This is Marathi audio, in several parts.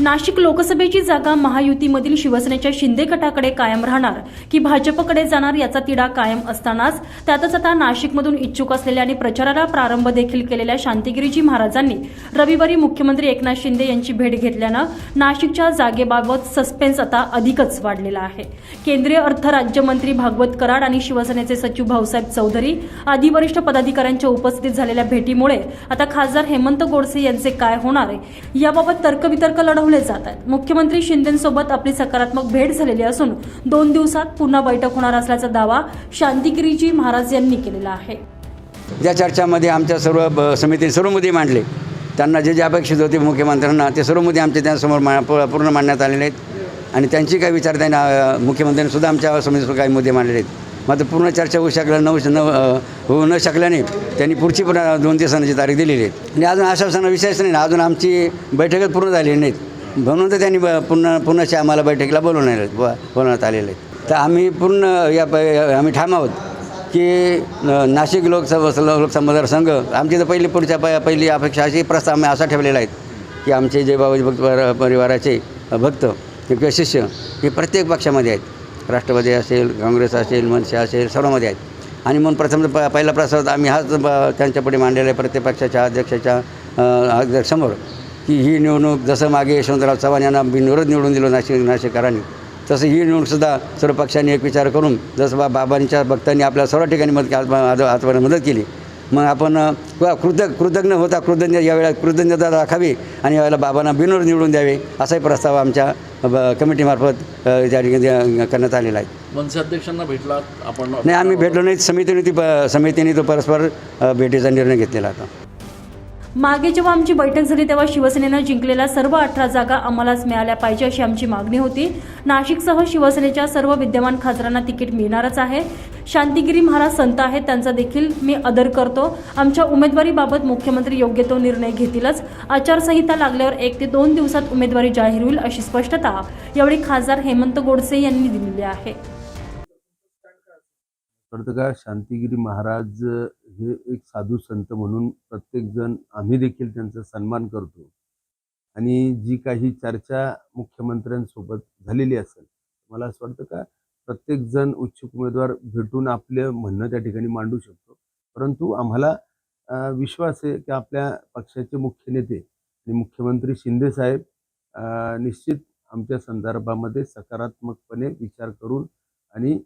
नाशिक लोकसभेची जागा महायुतीमधील शिवसेनेच्या शिंदे गटाकडे कायम राहणार की भाजपकडे जाणार याचा तिढा कायम असतानाच त्यातच आता नाशिकमधून इच्छुक असलेल्या आणि प्रचाराला प्रारंभ देखील केलेल्या शांतिगिरीजी महाराजांनी रविवारी मुख्यमंत्री एकनाथ शिंदे यांची भेट घेतल्यानं नाशिकच्या जागेबाबत सस्पेन्स आता अधिकच वाढलेला आहे. केंद्रीय अर्थ राज्यमंत्री भागवत कराड आणि शिवसेनेचे सचिव भाऊसाहेब चौधरी आदी वरिष्ठ पदाधिकाऱ्यांच्या उपस्थितीत झालेल्या भेटीमुळे आता खासदार हेमंत गोडसे यांचे काय होणार आहे? याबाबत तर्कवितर्क लढवले जात आहेत. मुख्यमंत्री शिंदेसोबत आपली सकारात्मक भेट झालेली असून दोन दिवसात पुन्हा बैठक होणार असल्याचा दावा शांतिगिरीजी महाराज यांनी केलेला आहे. ज्या चर्चामध्ये आमच्या सर्व ब- समितीने सर्व मुद्दे मांडले त्यांना जे जे अपेक्षित होते मुख्यमंत्र्यांना ते सर्व मुद्दे आमच्या त्यांच्यासमोर मा पूर्ण मांडण्यात आलेले आहेत. आणि त्यांची काही विचार त्यांना मुख्यमंत्र्यांनीसुद्धा आमच्या समितीसमोर काही मुद्दे मांडलेले आहेत. मात्र पूर्ण चर्चा होऊ शकल्या न न होऊ न शकल्याने त्यांनी पुढची पुन्हा दोन दिवसांची तारीख दिलेली आहे. आणि अजून आश्वासनं विशेष नाही अजून आमची बैठकच पूर्ण झालेली नाहीत. म्हणून तर त्यांनी ब- पुन्हा पुन्हाची आम्हाला बैठकीला बोलवणार ब- बोलवण्यात आलेलं आहे तर आम्ही पूर्ण या प- आम्ही ठाम आहोत की नाशिक लोकसभा लोकसभा मतदारसंघ आमची तर पहिली पुढच्या प पहिली अपेक्षा अशी प्रस्ताव आम्ही असा ठेवलेला आहेत की आमचे जे बाबाजी भक्त परिवाराचे भक्त किंवा शिष्य हे प्रत्येक पक्षामध्ये आहेत. राष्ट्रवादी असेल काँग्रेस असेल मनसे असेल सर्वमध्ये आहेत. आणि म्हणून प्रथम प पहिला प्रस्ताव आम्ही हाच त्यांच्यापुढे मांडलेला आहे प्रत्येक पक्षाच्या अध्यक्षाच्या अध्यक्षासमोर. की ही निवडणूक जसं मागे यशवंतराव चव्हाण यांना बिनविरोध निवडून दिलं नाशिक नाशिककरांनी तसं ही निवडणूकसुद्धा सर्व पक्षांनी एक विचार करून जसं बा बाबांच्या भक्तांनी आपल्या सर्व ठिकाणी मदत आजपर्यंत मदत केली. मग आपण व कृतज्ञ कृतज्ञ होता कृतज्ञ यावेळेला कृतज्ञता दाखावी आणि यावेळेला बाबांना बिनविरोध निवडून द्यावे असाही प्रस्ताव आमच्या कमिटीमार्फत त्या ठिकाणी करण्यात आलेला आहे. मनसे अध्यक्षांना भेटलात आपण नाही आम्ही भेटलो नाही. समितीने ती समितीने तो परस्पर भेटीचा निर्णय घेतलेला होता. मागे जेव्हा आमची बैठक झाली तेव्हा शिवसेनेनं जिंकलेल्या सर्व अठरा जागा आम्हालाच मिळाल्या पाहिजे अशी आमची मागणी होती. नाशिकसह शिवसेनेच्या सर्व विद्यमान खासदारांना तिकीट मिळणारच आहे. शांतिगिरी महाराज संत आहेत त्यांचा देखील मी आदर करतो. आमच्या उमेदवारीबाबत मुख्यमंत्री योग्य तो निर्णय घेतीलच. आचारसंहिता लागल्यावर एक ते दोन दिवसात उमेदवारी जाहीर होईल अशी स्पष्टता यावेळी खासदार हेमंत गोडसे यांनी दिलेली आहे. कळतं का? शांतिगिरी महाराज हे एक साधू संत म्हणून प्रत्येकजण आम्ही देखील त्यांचा सन्मान करतो. आणि जी काही चर्चा मुख्यमंत्र्यांसोबत झालेली असेल मला असं वाटतं का प्रत्येकजण उच्छुक उमेदवार भेटून आपलं म्हणणं त्या ठिकाणी मांडू शकतो. परंतु आम्हाला विश्वास आहे की आपल्या पक्षाचे मुख्य नेते आणि मुख्यमंत्री शिंदे साहेब निश्चित आमच्या संदर्भामध्ये सकारात्मकपणे विचार करून आणि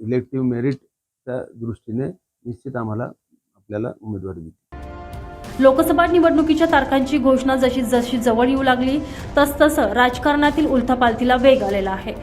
इलेक्टिव्ह मेरिटच्या दृष्टीने निश्चित आम्हाला आपल्याला उमेदवारी दिली. लोकसभा निवडणुकीच्या तारखांची घोषणा जशी जशी जवळ येऊ लागली तसतसं राजकारणातील उलथापालथीला वेग आलेला आहे.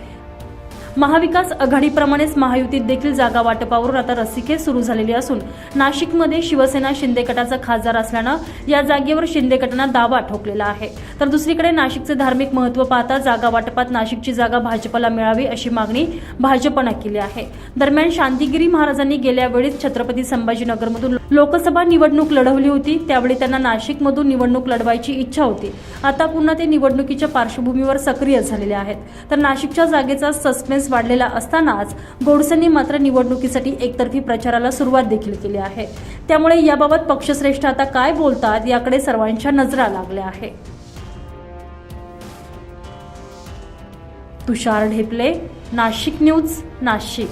महाविकास आघाडीप्रमाणेच महायुतीत देखील जागा वाटपावरून आता रसिके सुरू झालेली असून नाशिकमध्ये शिवसेना शिंदे गटाचा खासदार असल्यानं या जागेवर शिंदे गटानं दावा ठोकलेला आहे. तर दुसरीकडे नाशिकचे धार्मिक महत्त्व पाहता जागा वाटपात नाशिकची जागा भाजपला मिळावी अशी मागणी भाजपनं केली आहे. दरम्यान शांतिगिरी महाराजांनी गेल्या वेळीच छत्रपती संभाजीनगरमधून लोकसभा निवडणूक लढवली होती. त्यावेळी त्यांना नाशिकमधून निवडणूक लढवायची इच्छा होती. आता पुन्हा ते निवडणुकीच्या पार्श्वभूमीवर सक्रिय झालेले आहेत. तर नाशिकच्या जागेचा सस्पेन्स वाढलेला असतानाच गोडसेंनी मात्र निवडणुकीसाठी एकतर्फी प्रचाराला सुरुवात देखील केली आहे. त्यामुळे याबाबत पक्षश्रेष्ठ आता काय बोलतात याकडे सर्वांच्या नजरा लागल्या आहे. तुषार ढेपले नाशिक न्यूज नाशिक.